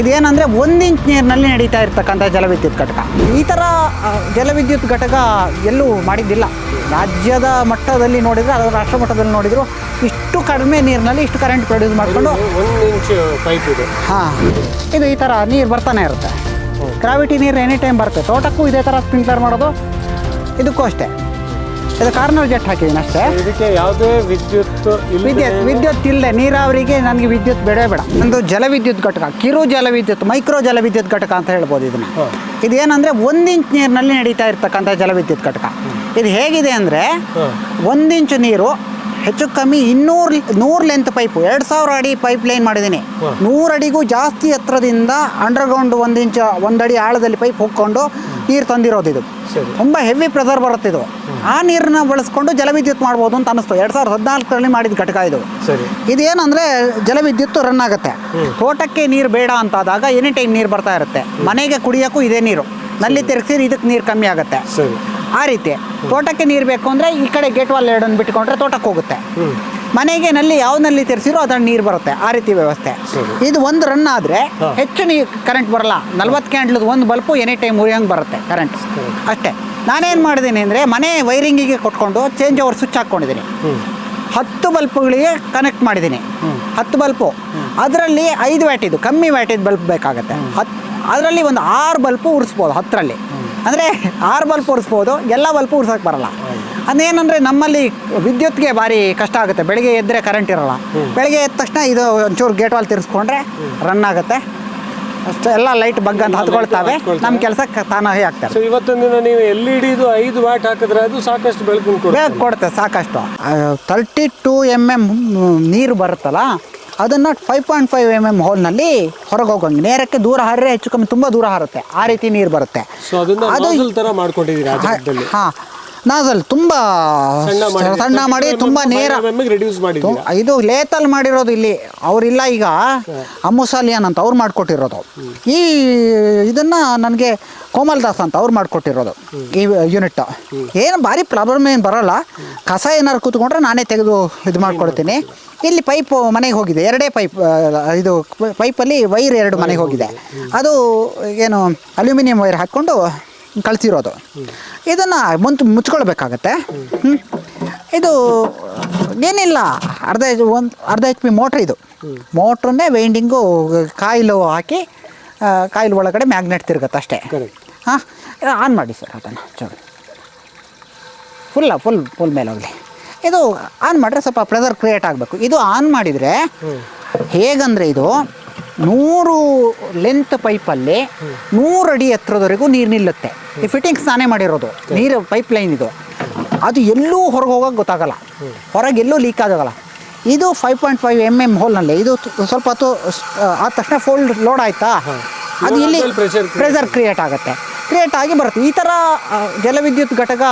ಇದೇನಂದ್ರೆ ಒಂದು ಇಂಚ್ ನೀರಿನಲ್ಲಿ ನಡೀತಾ ಇರ್ತಕ್ಕಂಥ ಜಲವಿದ್ಯುತ್ ಘಟಕ. ಈ ಥರ ಜಲವಿದ್ಯುತ್ ಘಟಕ ಎಲ್ಲೂ ಮಾಡಿದ್ದಿಲ್ಲ. ರಾಜ್ಯದ ಮಟ್ಟದಲ್ಲಿ ನೋಡಿದ್ರೆ ಅದು ರಾಷ್ಟ್ರ ಮಟ್ಟದಲ್ಲಿ ನೋಡಿದ್ರು ಇಷ್ಟು ಕಡಿಮೆ ನೀರಿನಲ್ಲಿ ಇಷ್ಟು ಕರೆಂಟ್ ಪ್ರೊಡ್ಯೂಸ್ ಮಾಡಿಕೊಂಡು ಒಂದು ಇಂಚ್ ಪೈಪ್ ಇದೆ. ಹಾಂ ಇದು ಈ ಥರ ನೀರು ಬರ್ತಾನೆ ಇರುತ್ತೆ. ಗ್ರಾವಿಟಿ ನೀರು ಎನಿ ಟೈಮ್ ಬರುತ್ತೆ. ತೋಟಕ್ಕೂ ಇದೇ ಥರ ಸ್ಪ್ರಿಂಕ್ಲರ್ ಮಾಡೋದು. ಇದಕ್ಕೂ ಅಷ್ಟೇ. ಇದು ಕಾರ್ನರ್ ಜೆಟ್ ಹಾಕಿದ್ದೀನಿ ಅಷ್ಟೇ. ಇದಕ್ಕೆ ಯಾವುದೇ ವಿದ್ಯುತ್ ವಿದ್ಯುತ್ ವಿದ್ಯುತ್ ಇಲ್ಲದೆ ನೀರಾವರಿಗೆ ನನಗೆ ವಿದ್ಯುತ್ ಬೇಡವೇ ಬೇಡ. ನಂದು ಜಲವಿದ್ಯುತ್ ಘಟಕ ಕಿರು ಜಲವಿದ್ಯುತ್ ಮೈಕ್ರೋ ಜಲವಿದ್ಯುತ್ ಘಟಕ ಅಂತ ಹೇಳ್ಬೋದು ಇದನ್ನು. ಇದೇನಂದರೆ ಒಂದು ಇಂಚ್ ನೀರಿನಲ್ಲಿ ನಡೀತಾ ಇರ್ತಕ್ಕಂಥ ಜಲವಿದ್ಯುತ್ ಘಟಕ. ಇದು ಹೇಗಿದೆ ಅಂದರೆ ಒಂದಿಂಚು ಒಂದು ಇಂಚು ನೀರು ಹೆಚ್ಚು ಕಮ್ಮಿ ಇನ್ನೂರು ನೂರು ಲೆಂತ್ ಪೈಪು ಎರಡು ಸಾವಿರ ಅಡಿ ಪೈಪ್ ಲೈನ್ ಮಾಡಿದ್ದೀನಿ. ನೂರು ಅಡಿಗೂ ಜಾಸ್ತಿ ಎತ್ತರದಿಂದ ಅಂಡರ್ಗ್ರೌಂಡ್ ಒಂದು ಇಂಚು ಒಂದು ಅಡಿ ಆಳದಲ್ಲಿ ಪೈಪ್ ಹೋಗ್ಕೊಂಡು ನೀರು ತಂದಿರೋದು ಇದು. ತುಂಬ ಹೆವಿ ಪ್ರೆಷರ್ ಬರುತ್ತೆ ಇದು. ಆ ನೀರನ್ನ ಬಳಸ್ಕೊಂಡು ಜಲವಿದ್ಯುತ್ ಮಾಡ್ಬೋದು ಅಂತ ಅನಿಸ್ತು. ಎರಡು ಸಾವಿರದ ಹದಿನಾಲ್ಕರಲ್ಲಿ ಮಾಡಿದ ಘಟಕ ಇದು. ಇದೇನಂದರೆ ಜಲವಿದ್ಯುತ್ ರನ್ ಆಗುತ್ತೆ. ತೋಟಕ್ಕೆ ನೀರು ಬೇಡ ಅಂತಾದಾಗ ಎನಿ ಟೈಮ್ ನೀರು ಬರ್ತಾ ಇರುತ್ತೆ. ಮನೆಗೆ ಕುಡಿಯೋಕ್ಕೂ ಇದೇ ನೀರು. ನಲ್ಲಿ ತಿರುಗಿಸಿ ಇದಕ್ಕೆ ನೀರು ಕಮ್ಮಿ ಆಗುತ್ತೆ. ಆ ರೀತಿ. ತೋಟಕ್ಕೆ ನೀರು ಬೇಕು ಅಂದರೆ ಈ ಕಡೆ ಗೇಟ್ ವಾಲ್ ಎರಡನ್ನು ಬಿಟ್ಕೊಂಡ್ರೆ ತೋಟಕ್ಕೆ ಹೋಗುತ್ತೆ. ಮನೆಗೆ ನಲ್ಲಿ ಯಾವ ನಲ್ಲಿ ತೆರೆಸಿರೋ ಅದನ್ನು ನೀರು ಬರುತ್ತೆ ಆ ರೀತಿ ವ್ಯವಸ್ಥೆ. ಇದು ಒಂದು ರನ್ ಆದರೆ. ಹೆಚ್ಚು ನೀರು ಕರೆಂಟ್ ಬರಲ್ಲ. ನಲ್ವತ್ತು ಕ್ಯಾಂಡ್ಲದು ಒಂದು ಬಲ್ಪು ಎನಿ ಟೈಮ್ ಉರಿಯಂಗೆ ಬರುತ್ತೆ ಕರೆಂಟ್ ಅಷ್ಟೇ. ನಾನೇನು ಮಾಡಿದ್ದೀನಿ ಅಂದರೆ ಮನೆ ವೈರಿಂಗಿಗೆ ಕೊಟ್ಕೊಂಡು ಚೇಂಜ್ ಓವರ್ ಸ್ವಿಚ್ ಹಾಕ್ಕೊಂಡಿದ್ದೀನಿ ಹತ್ತು ಬಲ್ಪ್ಗಳಿಗೆ ಕನೆಕ್ಟ್ ಮಾಡಿದ್ದೀನಿ ಹತ್ತು ಬಲ್ಪು. ಅದರಲ್ಲಿ ಐದು ವ್ಯಾಟಿದ್ದು ಇದು ಕಮ್ಮಿ ವ್ಯಾಟಿದ್ದು ಬಲ್ಪ್ ಬೇಕಾಗುತ್ತೆ. ಹತ್ತು ಅದರಲ್ಲಿ ಒಂದು ಆರು ಬಲ್ಪು ಉರಿಸ್ಬೋದು ಹತ್ತರಲ್ಲಿ. ಅಂದರೆ ಆರು ಬಲ್ಪ್ ಉರಿಸ್ಬೋದು ಎಲ್ಲ ಬಲ್ಪ್ ಉರ್ಸೋಕ್ಕೆ ಬರಲ್ಲ. ಅದೇನಂದರೆ ನಮ್ಮಲ್ಲಿ ವಿದ್ಯುತ್ಗೆ ಭಾರಿ ಕಷ್ಟ ಆಗುತ್ತೆ. ಬೆಳಿಗ್ಗೆ ಎದ್ದರೆ ಕರೆಂಟ್ ಇರಲ್ಲ. ಬೆಳಿಗ್ಗೆ ಎದ್ದ ತಕ್ಷಣ ಇದು ಒಂಚೂರು ಗೇಟ್ ವಾಲ್ ತಿರ್ಸ್ಕೊಂಡ್ರೆ ರನ್ ಆಗುತ್ತೆ. ಎಲ್ಲ ಲೈಟ್ ಬಗ್ ಅಂತ ಹತ್ಕೊಳ್ತಾವೆ. ನಮ್ಮ ಕೆಲಸ ತಾನಾಗೇ ಆಗ್ತಾರೆ. ಸೊ ಇವತ್ತೊಂದು ದಿನ ನೀವು ಎಲ್ ಇ ಡಿದು ಐದು ವಾಟ್ ಹಾಕಿದ್ರೆ ಅದು ಸಾಕಷ್ಟು ಬೆಳಕು ಬೇಗ ಕೊಡುತ್ತೆ ಸಾಕಷ್ಟು. ತರ್ಟಿ ಟು ಎಂ ಎಂ ನೀರು ಬರುತ್ತಲ್ಲ ಅದನ್ನು five point five M M ಹೋಲ್ನಲ್ಲಿ ಹೊರಗೆ ಹೋಗಂಗೆ ನೇರಕ್ಕೆ ದೂರ ಹಾರಿದ್ರೆ ಹೆಚ್ಚು ಕಮ್ಮಿ ತುಂಬ ದೂರ ಹಾರುತ್ತೆ. ಆ ರೀತಿ ನೀರು ಬರುತ್ತೆ. ಸೊ ಅದನ್ನ ಅದು- ಮಾಡ್ಕೊಂಡಿದ್ದೀರಿ ಹಾಂ. ನಾಜಲ್ ತುಂಬಾ ಸಣ್ಣ ಮಾಡಿ ತುಂಬಾ ನೇರ ರಿಡ್ಯೂಸ್ ಇದು ಲೇತಲ್ಲಿ ಮಾಡಿರೋದು ಇಲ್ಲಿ. ಅವರಿಲ್ಲ ಈಗ ಅಮ್ಮುಸಾಲಿಯನ್ ಅಂತ ಅವ್ರು ಮಾಡಿಕೊಟ್ಟಿರೋದು. ಈ ಇದನ್ನ ನನಗೆ ಕೋಮಲ್ ದಾಸ್ ಅಂತ ಅವ್ರು ಮಾಡಿಕೊಟ್ಟಿರೋದು ಈ ಯೂನಿಟ್ ಏನು ಭಾರಿ ಪ್ರಾಬ್ಲಮ್ ಏನು ಬರೋಲ್ಲ. ಕಸ ಏನಾರು ಕೂತ್ಕೊಂಡ್ರೆ ನಾನೇ ತೆಗೆದು ಇದು ಮಾಡ್ಕೊಡ್ತೀನಿ. ಇಲ್ಲಿ ಪೈಪ್ ಮನೆಗೆ ಹೋಗಿದೆ. ಎರಡೇ ಪೈಪ್ ಇದು ಪೈಪಲ್ಲಿ ವೈರ್ ಎರಡು ಮನೆಗೆ ಹೋಗಿದೆ. ಅದು ಏನು ಅಲ್ಯೂಮಿನಿಯಂ ವೈರ್ ಹಾಕ್ಕೊಂಡು ಕಳ್ಸಿರೋದು ಇದನ್ನು ಮುಂಚೆ ಮುಚ್ಕೊಳ್ಬೇಕಾಗತ್ತೆ. ಇದು ಏನಿಲ್ಲ ಅರ್ಧ ಒಂದು ಅರ್ಧ ಎಚ್ ಪಿ ಮೋಟ್ರ್ ಇದು. ಮೋಟ್ರನ್ನೇ ವೈಂಡಿಂಗು ಕಾಯಿಲು ಹಾಕಿ ಕಾಯಿಲು ಒಳಗಡೆ ಮ್ಯಾಗ್ನೆಟ್ ತಿರುಗತ್ತೆ ಅಷ್ಟೇ. ಹಾಂ ಆನ್ ಮಾಡಿ ಸರ್ ಅದನ್ನು ಚೂರು ಫುಲ್ಲ ಫುಲ್ ಫುಲ್ ಮೇಲೆ ಹೋಗಲಿ. ಇದು ಆನ್ ಮಾಡಿದ್ರೆ ಸ್ವಲ್ಪ ಪ್ರೆಸರ್ ಕ್ರಿಯೇಟ್ ಆಗಬೇಕು. ಇದು ಆನ್ ಮಾಡಿದರೆ ಹೇಗಂದರೆ ಇದು ನೂರು ಲೆಂತ್ ಪೈಪಲ್ಲಿ ನೂರು ಅಡಿ ಎತ್ತರದವರೆಗೂ ನೀರು ನಿಲ್ಲುತ್ತೆ. ಈ ಫಿಟ್ಟಿಂಗ್ಸ್ ನಾನೇ ಮಾಡಿರೋದು ನೀರು ಪೈಪ್ ಲೈನ್ ಇದು. ಅದು ಎಲ್ಲೂ ಹೊರಗೆ ಹೋಗೋಕೆ ಗೊತ್ತಾಗಲ್ಲ. ಹೊರಗೆ ಎಲ್ಲೂ ಲೀಕ್ ಆಗೋಲ್ಲ. ಇದು five point five M M ಹೋಲ್ನಲ್ಲಿ ಇದು ಸ್ವಲ್ಪ ಹೊತ್ತು ಆದ ತಕ್ಷಣ ಫೋಲ್ಡ್ ಲೋಡ್ ಆಯ್ತಾ? ಅದು ಇಲ್ಲಿ ಪ್ರೆಷರ್ ಕ್ರಿಯೇಟ್ ಆಗುತ್ತೆ. ಕ್ರಿಯೇಟ್ ಆಗಿ ಬರುತ್ತೆ. ಈ ಥರ ಜಲವಿದ್ಯುತ್ ಘಟಕ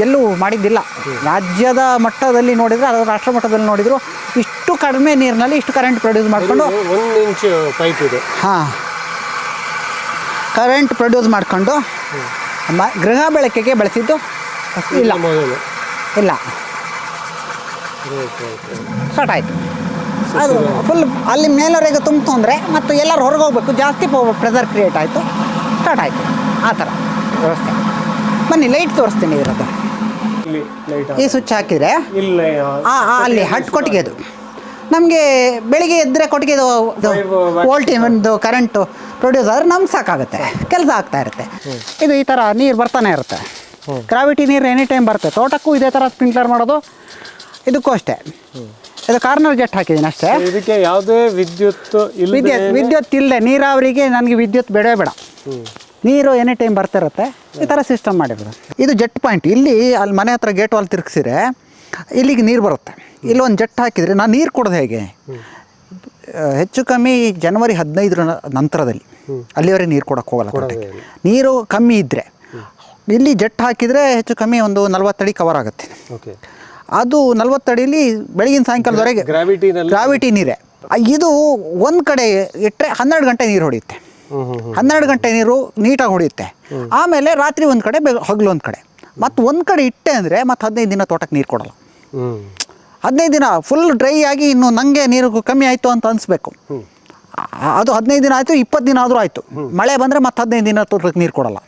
ಎಲ್ಲೂ ಮಾಡಿದ್ದಿಲ್ಲ. ರಾಜ್ಯದ ಮಟ್ಟದಲ್ಲಿ ನೋಡಿದರೆ ಅಥವಾ ರಾಷ್ಟ್ರ ಮಟ್ಟದಲ್ಲಿ ನೋಡಿದ್ರು ಇಷ್ಟು ಕಡಿಮೆ ನೀರಿನಲ್ಲಿ ಇಷ್ಟು ಕರೆಂಟ್ ಪ್ರೊಡ್ಯೂಸ್ ಮಾಡಿಕೊಂಡು ಒಂದು ಇಂಚ್ ಪೈಪ್ ಇದೆ. ಹಾಂ. ಕರೆಂಟ್ ಪ್ರೊಡ್ಯೂಸ್ ಮಾಡಿಕೊಂಡು ಮ ಗೃಹ ಬಳಕೆಗೆ ಬಳಸಿದ್ದು ಇಲ್ಲ. ಇಲ್ಲ. ಸ್ಟಾರ್ಟ್ ಆಯಿತು. ಅದು ಫುಲ್ ಅಲ್ಲಿ ಮೇಲವರೆಗೆ ತುಂಬಿತು ಅಂದರೆ ಮತ್ತು ಎಲ್ಲರೂ ಹೊರಗೆ ಹೋಗ್ಬೇಕು. ಜಾಸ್ತಿ ಪ್ರೆಸರ್ ಕ್ರಿಯೇಟ್ ಆಯಿತು. ಸ್ಟಾರ್ಟ್ ಆಯಿತು. ಆ ಥರ. ವ್ಯವಸ್ಥೆ. ಬನ್ನಿ ಲೈಟ್ ತೋರಿಸ್ತೀನಿ ಇದ್ರದ್ದು. ಈ ಸ್ವಿಚ್ ಹಾಕಿದರೆ? ಅಲ್ಲಿ ಹಟ್ ಕೊಟ್ಟಿಗೆ ಅದು. ನಮಗೆ ಬೆಳಿಗ್ಗೆ ಎದ್ದರೆ ಕೊಟ್ಟಿಗೆದು ವೋಲ್ಟೇಜ್ ಒಂದು ಕರೆಂಟು ಪ್ರೊಡ್ಯೂಸ್ ಆದರೆ ನಮ್ಗೆ ಸಾಕಾಗುತ್ತೆ. ಕೆಲಸ ಆಗ್ತಾ ಇರುತ್ತೆ. ಇದು ಈ ಥರ ನೀರು ಬರ್ತಾನೆ ಇರುತ್ತೆ. ಗ್ರಾವಿಟಿ ನೀರು ಎನಿ ಟೈಮ್ ಬರುತ್ತೆ. ತೋಟಕ್ಕೂ ಇದೇ ಥರ ಸ್ಪ್ರಿಂಕ್ಲರ್ ಮಾಡೋದು. ಇದಕ್ಕೂ ಅಷ್ಟೇ. ಇದು ಕಾರ್ನರ್ ಜೆಟ್ ಹಾಕಿದ್ದೀನಿ ಅಷ್ಟೇ. ಇದಕ್ಕೆ ಯಾವುದೇ ವಿದ್ಯುತ್ ವಿದ್ಯುತ್ ವಿದ್ಯುತ್ ಇಲ್ಲದೆ ನೀರಾವರಿಗೆ ನನಗೆ ವಿದ್ಯುತ್ ಬೇಡವೇ ಬೇಡ. ನೀರು ಎನಿ ಟೈಮ್ ಬರ್ತಿರುತ್ತೆ ಈ ಥರ ಸಿಸ್ಟಮ್ ಮಾಡಿರೋದು. ಇದು ಜೆಟ್ ಪಾಯಿಂಟ್ ಇಲ್ಲಿ ಅಲ್ಲಿ ಮನೆ ಹತ್ರ ಗೇಟ್ ವಾಲ್ ತಿರುಗಿಸಿದ್ರೆ ಇಲ್ಲಿಗೆ ನೀರು ಬರುತ್ತೆ. ಇಲ್ಲಿ ಒಂದು ಜೆಟ್ ಹಾಕಿದರೆ ನಾನು ನೀರು ಕೊಡೋದು ಹೇಗೆ? ಹೆಚ್ಚು ಕಮ್ಮಿ ಜನವರಿ ಹದಿನೈದರ ನಂತರದಲ್ಲಿ ಅಲ್ಲಿವರೆಗೆ ನೀರು ಕೊಡೋಕ್ಕೆ ಹೋಗಲ್ಲ ಕೊಟ್ಟಕ್ಕೆ ನೀರು ಕಮ್ಮಿ ಇದ್ದರೆ ಇಲ್ಲಿ ಜೆಟ್ ಹಾಕಿದರೆ ಹೆಚ್ಚು ಕಮ್ಮಿ ಒಂದು ನಲವತ್ತಡಿ ಕವರ್ ಆಗುತ್ತೆ. ಓಕೆ. ಅದು ನಲ್ವತ್ತಡಿಲಿ ಬೆಳಗಿನ ಸಾಯಂಕಾಲದವರೆಗೆ ಗ್ರಾವಿಟಿ ನೀರೇ. ಇದು ಒಂದು ಕಡೆ ಇಟ್ಟರೆ ಹನ್ನೆರಡು ಗಂಟೆ ನೀರು ಹೊಡೆಯುತ್ತೆ. ಹನ್ನೆರಡು ಗಂಟೆ ನೀರು ನೀಟಾಗಿ ಹೊಡೆಯುತ್ತೆ. ಆಮೇಲೆ ರಾತ್ರಿ ಒಂದು ಕಡೆ ಹಗಲು ಒಂದು ಕಡೆ. ಮತ್ತು ಒಂದು ಕಡೆ ಇಟ್ಟೆ ಅಂದರೆ ಮತ್ತು ಹದಿನೈದು ದಿನ ತೋಟಕ್ಕೆ ನೀರು ಕೊಡಲ್ಲ. ಹದಿನೈದು ದಿನ ಫುಲ್ ಡ್ರೈ ಆಗಿ ಇನ್ನು ನನಗೆ ನೀರು ಕಮ್ಮಿ ಆಯಿತು ಅಂತ ಅನಿಸ್ಬೇಕು. ಅದು ಹದಿನೈದು ದಿನ ಆಯಿತು, ಇಪ್ಪತ್ತು ದಿನ ಆದರೂ ಆಯಿತು. ಮಳೆ ಬಂದರೆ ಮತ್ತೆ ಹದಿನೈದು ದಿನ ತೋಟಕ್ಕೆ ನೀರು ಕೊಡಲ್ಲ.